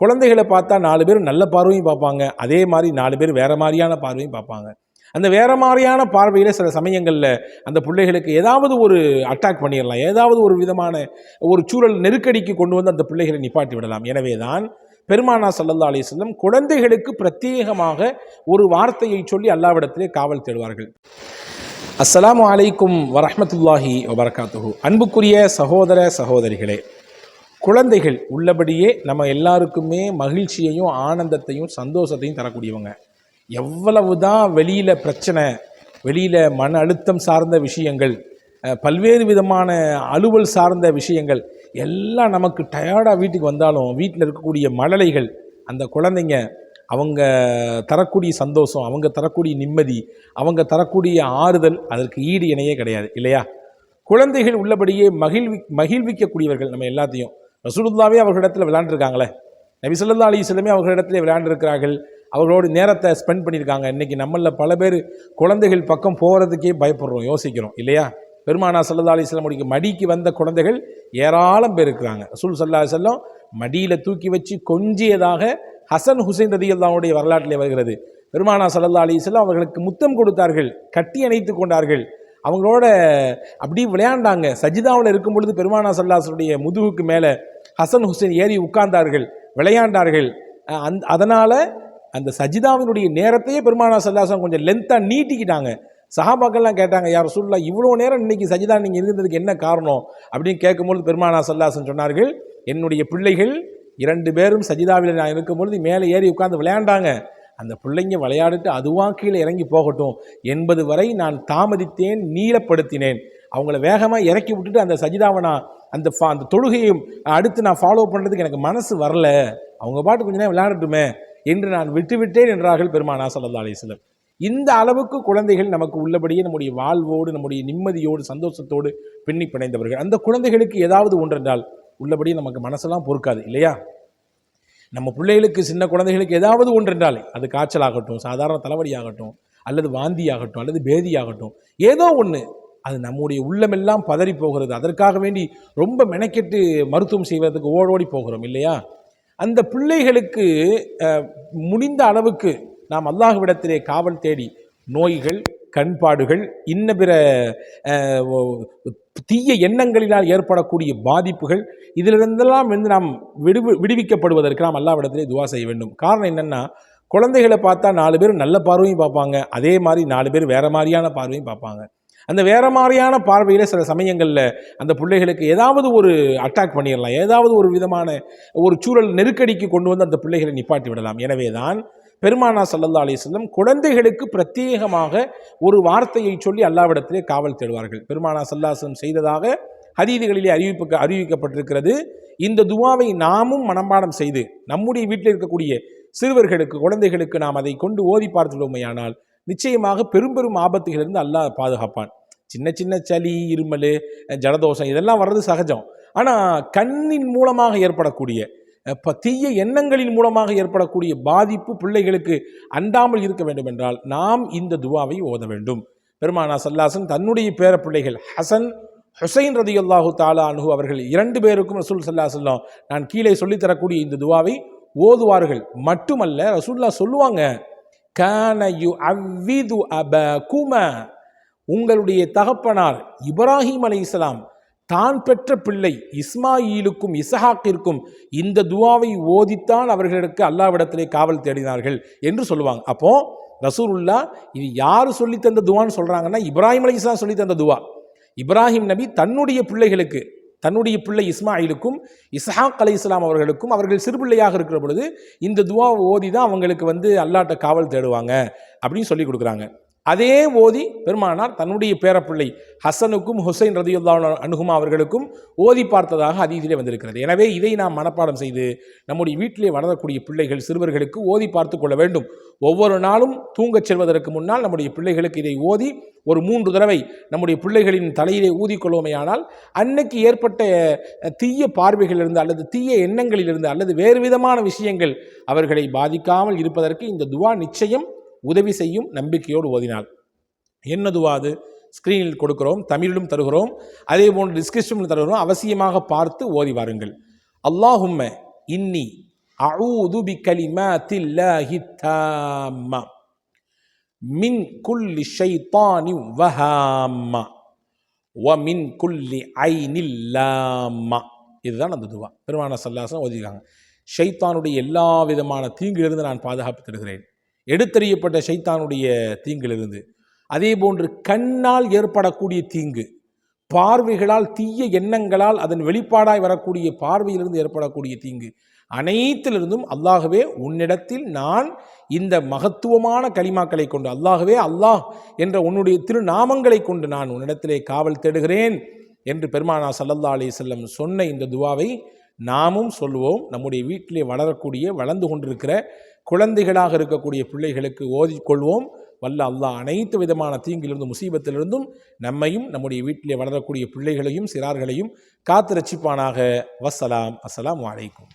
குழந்தைகளை பார்த்தா நாலு பேர் நல்ல பார்வையும் பார்ப்பாங்க. அதே மாதிரி நாலு பேர் வேறு மாதிரியான பார்வையும் பார்ப்பாங்க. அந்த வேற மாதிரியான பார்வையில் சில சமயங்களில் அந்த பிள்ளைகளுக்கு ஏதாவது ஒரு அட்டாக் பண்ணிடலாம். ஏதாவது ஒரு விதமான ஒரு சூழல் நெருக்கடிக்கு கொண்டு வந்து அந்த பிள்ளைகளை நிப்பாட்டி விடலாம். எனவே தான் பெருமானா சல்லல்லா அலிஸ்லம் குழந்தைகளுக்கு பிரத்யேகமாக ஒரு வார்த்தையை சொல்லி அல்லாவிடத்திலே காவல் தேடுவார்கள். அஸ்ஸலாமு அலைக்கும் வரமத்துல்லாஹி வபரகாத்துஹு. அன்புக்குரிய சகோதர சகோதரிகளே குழந்தைகள் உள்ளபடியே நம்ம எல்லாருக்குமே மகிழ்ச்சியையும் ஆனந்தத்தையும் சந்தோஷத்தையும் தரக்கூடியவங்க. எவ்வளவு தான் வெளியில் பிரச்சனை வெளியில் மன அழுத்தம் சார்ந்த விஷயங்கள் பல்வேறு விதமான அலுவல் சார்ந்த விஷயங்கள் எல்லாம் நமக்கு டயர்டாக வீட்டுக்கு வந்தாலும் வீட்டில் இருக்கக்கூடிய மழலைகள் அந்த குழந்தைங்க அவங்க தரக்கூடிய சந்தோஷம் அவங்க தரக்கூடிய நிம்மதி அவங்க தரக்கூடிய ஆறுதல் அதற்கு ஈடு இணையே கிடையாது இல்லையா? குழந்தைகள் உள்ளபடியே மகிழ்வி மகிழ்விக்கக்கூடியவர்கள் நம்ம எல்லாத்தையும். ரசூலுல்லாவே அவர்களிடத்தில் விளையாண்டுருக்காங்களே. நபி ஸல்லல்லாஹு அலைஹி அவர்களிடத்தில் விளையாண்டுருக்கிறார்கள். அவர்களோடு நேரத்தை ஸ்பெண்ட் பண்ணியிருக்காங்க. இன்றைக்கி நம்மளில் பல பேர் குழந்தைகள் பக்கம் போகிறதுக்கே பயப்படுறோம் யோசிக்கிறோம் இல்லையா? பெருமானா சல்லா அலிஸ்லமுடைய மடிக்கு வந்த குழந்தைகள் ஏராளம் பேர் இருக்கிறாங்க. ரசூல் சல்லா செல்லம் மடியில் தூக்கி வச்சு கொஞ்சியதாக ஹசன் ஹுசைன் ரதி அல்லாவுடைய வரலாற்றிலே வருகிறது. பெருமானா சல்லா அலிஸ்லாம் அவர்களுக்கு முத்தம் கொடுத்தார்கள் கட்டி அணைத்து கொண்டார்கள். அவங்களோட அப்படியே விளையாண்டாங்க. சஜிதாவில் இருக்கும் பொழுது பெருமானா சல்லாசனுடைய முதுகுக்கு மேலே ஹசன் ஹுசைன் ஏறி உட்கார்ந்தார்கள் விளையாண்டார்கள். அந் அதனால் அந்த சஜிதாவினுடைய நேரத்தையே பெருமானா சல்லாசன் கொஞ்சம் லென்த்தாக நீட்டிக்கிட்டாங்க. சஹாபாக்கள்லாம் கேட்டாங்க யார் சொல்லலாம் இவ்வளோ நேரம் இன்னைக்கு சஜிதா நீங்கள் இருந்ததுக்கு என்ன காரணம்? அப்படின்னு கேட்கும்பொழுது பெருமானா சல்லாசன் சொன்னார்கள் என்னுடைய பிள்ளைகள் இரண்டு பேரும் சஜிதாவில் நான் இருக்கும்பொழுது மேலே ஏறி உட்காந்து விளையாண்டாங்க. அந்த பிள்ளைங்க விளையாடிட்டு அதுவாக கீழே இறங்கி போகட்டும். என்பது வரை நான் தாமதித்தேன் நீளப்படுத்தினேன் அவங்கள வேகமாக இறக்கி விட்டுட்டு அந்த சஜிதாவை நான் அந்த ஃபா அந்த தொழுகையும் அடுத்து நான் ஃபாலோ பண்ணுறதுக்கு எனக்கு மனசு வரல. அவங்க பாட்டு கொஞ்ச நேரம் விளையாடட்டுமே என்று நான் விட்டுவிட்டேன் என்றார்கள் பெருமானா சல்லா அலிஸ்லம் இந்த அளவுக்கு குழந்தைகள் நமக்கு உள்ளபடியே நம்முடைய வாழ்வோடு நம்முடைய நிம்மதியோடு சந்தோஷத்தோடு பின்னி பிணைந்தவர்கள். அந்த குழந்தைகளுக்கு ஏதாவது ஒன்றென்றால் உள்ளபடியே நமக்கு மனசெல்லாம் பொறுக்காது இல்லையா? நம்ம பிள்ளைகளுக்கு சின்ன குழந்தைகளுக்கு ஏதாவது ஒன்று என்றாலே அது காய்ச்சல் ஆகட்டும் சாதாரண தலைவலி ஆகட்டும் அல்லது வாந்தி ஆகட்டும் அல்லது பேதி ஆகட்டும் ஏதோ ஒன்று அது நம்முடைய உள்ளமெல்லாம் பதறி போகிறது. அதற்காக வேண்டி ரொம்ப மெனக்கெட்டு மருத்துவம் செய்வதற்கு ஓடோடி போகிறோம் இல்லையா? அந்த பிள்ளைகளுக்கு முடிந்த அளவுக்கு நாம் அல்லாஹ்விடத்திலே காவல் தேடி நோய்கள் கண்பாடுகள் இன்ன பிற தீய எண்ணங்களினால் ஏற்படக்கூடிய பாதிப்புகள் இதிலிருந்தெல்லாம் வந்து நாம் விடுவி விடுவிக்கப்படுவதற்கு நாம் அல்லாவிடத்திலே துவா செய்ய வேண்டும். காரணம் என்னென்னா குழந்தைகளை பார்த்தா நாலு பேர் நல்ல பார்வையும் பார்ப்பாங்க. அதே மாதிரி நாலு பேர் வேறு மாதிரியான பார்வையும் பார்ப்பாங்க. அந்த வேறு மாதிரியான பார்வையில் சில சமயங்களில் அந்த பிள்ளைகளுக்கு ஏதாவது ஒரு அட்டாக் பண்ணிடலாம். ஏதாவது ஒரு விதமான ஒரு சூழல் நெருக்கடிக்கு கொண்டு வந்து அந்த பிள்ளைகளை நிப்பாட்டி விடலாம். எனவே தான் பெருமானா சல்லல்லா அலிஸ்லம் குழந்தைகளுக்கு பிரத்யேகமாக ஒரு வார்த்தையை சொல்லி அல்லாவிடத்திலே காவல் தேடுவார்கள். பெருமானா சல்லாசலம் செய்ததாக ஹதீதுகளிலே அறிவிப்பு அறிவிக்கப்பட்டிருக்கிறது. இந்த துவாவை நாமும் மனம்பாடம் செய்து நம்முடைய வீட்டில் இருக்கக்கூடிய சிறுவர்களுக்கு குழந்தைகளுக்கு நாம் அதை கொண்டு ஓதி பார்த்துள்ளோமையானால் நிச்சயமாக பெரும் பெரும் ஆபத்துகளிலிருந்து அல்லாஹ் பாதுகாப்பான். சின்ன சின்ன சளி இருமல் ஜலதோஷம் இதெல்லாம் வர்றது சகஜம். ஆனால் கண்ணின் மூலமாக ஏற்படக்கூடிய தீய எண்ணங்களின் மூலமாக ஏற்படக்கூடிய பாதிப்பு பிள்ளைகளுக்கு அண்டாமல் இருக்க வேண்டும் என்றால் நாம் இந்த துவாவை ஓத வேண்டும். பெருமானா சல்லாசன் தன்னுடைய பேர பிள்ளைகள் ஹசன் ஹுசைன் ரதி அல்லாஹு தாலா அனுகு அவர்கள் இரண்டு பேருக்கும் ரசூல் சல்லா சொல்லம் நான் கீழே சொல்லித்தரக்கூடிய இந்த துவாவை ஓதுவார்கள். மட்டுமல்ல ரசூல்லா சொல்லுவாங்க கானயு அவ்விது அப கும உங்களுடைய தகப்பனார் இப்ராஹிம் அலைஹிஸ்ஸலாம் தான் பெற்ற பிள்ளை இஸ்மாயிலுக்கும் இசஹாக்கிற்கும் இந்த துவாவை ஓதித்தான் அவர்களுக்கு அல்லாவிடத்திலே காவல் தேடினார்கள் என்று சொல்லுவாங்க. அப்போ ரசூருல்லா இது யார் சொல்லி தந்த துவான்னு சொல்றாங்கன்னா இப்ராஹிம் அலைஹிஸ்ஸலாம் சொல்லி தந்த துவா. இப்ராஹிம் நபி தன்னுடைய பிள்ளைகளுக்கு தன்னுடைய பிள்ளை இஸ்மாயிலுக்கும் இஸ்ஹாக் அலி இஸ்லாம் அவர்களுக்கும் அவர்கள் சிறுபிள்ளையாக இருக்கிற பொழுது இந்த துவா ஓதி தான் அவங்களுக்கு வந்து அல்லாட்ட காவல் தேடுவாங்க அப்படின்னு சொல்லி கொடுக்குறாங்க. அதே ஓதி பெருமானார் தன்னுடைய பேரப்பிள்ளை ஹசனுக்கும் ஹுசைன் ரதியுல்லா அனுகுமா அவர்களுக்கும் ஓதி பார்த்ததாக அதீதிலே வந்திருக்கிறது. எனவே இதை நாம் மனப்பாடம் செய்து நம்முடைய வீட்டிலே வளரக்கூடிய பிள்ளைகள் சிறுவர்களுக்கு ஓதி பார்த்து கொள்ள வேண்டும். ஒவ்வொரு நாளும் தூங்கச் செல்வதற்கு முன்னால் நம்முடைய பிள்ளைகளுக்கு இதை ஓதி ஒரு மூன்று தடவை நம்முடைய பிள்ளைகளின் தலையிலே ஊதிக்கொள்வோமையானால் அன்னைக்கு ஏற்பட்ட தீய பார்வைகளிலிருந்து அல்லது தீய எண்ணங்களிலிருந்து அல்லது வேறு விதமான விஷயங்கள் அவர்களை பாதிக்காமல் இருப்பதற்கு இந்த துவா நிச்சயம் உதவி செய்யும் நம்பிக்கையோடு ஓதினாள். என்னதுவாது? அது ஸ்க்ரீனில் கொடுக்கிறோம் தமிழிலும் தருகிறோம் அதே போன்று டிஸ்கிரிப்ஷனில் தருகிறோம். அவசியமாக பார்த்து ஓதி வாருங்கள். அல்லாஹும்ம இன்னி அஊது பி கலிமாத்தில்லாஹி தாம்மா. மின் குல்லி ஷைத்தானி வஹாம்மா. வ மின் குல்லி ஐனில்லாம்மா. இதுதான் அந்த துவா. பெருமான சல்லாசம் ஓதிருக்காங்க ஷைத்தானுடைய எல்லா விதமான தீங்கிலிருந்து நான் பாதுகாப்பு தருகிறேன். எடுத்தறியப்பட்ட சைத்தானுடைய தீங்கிலிருந்து. அதே போன்று கண்ணால் ஏற்படக்கூடிய தீங்கு பார்வைகளால் தீய எண்ணங்களால் அதன் வெளிப்பாடாய் வரக்கூடிய பார்வையிலிருந்து ஏற்படக்கூடிய தீங்கு அனைத்திலிருந்தும் அல்லாகவே உன்னிடத்தில் நான் இந்த மகத்துவமான களிமாக்களை கொண்டு அல்லாகவே அல்லாஹ் என்ற உன்னுடைய திருநாமங்களை கொண்டு நான் உன்னிடத்திலே காவல் தேடுகிறேன் என்று பெருமானா சல்லல்லா அலி செல்லம் சொன்ன இந்த துவாவை நாமும் சொல்லுவோம் நம்முடைய வீட்டிலே வளரக்கூடிய வளர்ந்து கொண்டிருக்கிற குழந்தைகளாக இருக்கக்கூடிய பிள்ளைகளுக்கு ஓதிக்கொள்வோம் வல்ல அல்லாஹ் அனைத்து விதமான தீங்கிலிருந்தும் முசீபத்திலிருந்தும் நம்மையும் நம்முடைய வீட்டிலே வளரக்கூடிய பிள்ளைகளையும் சிறார்களையும் காத்து ரட்சிப்பானாக. வஸ்ஸலாம் அஸ்லாம் வலைக்கும்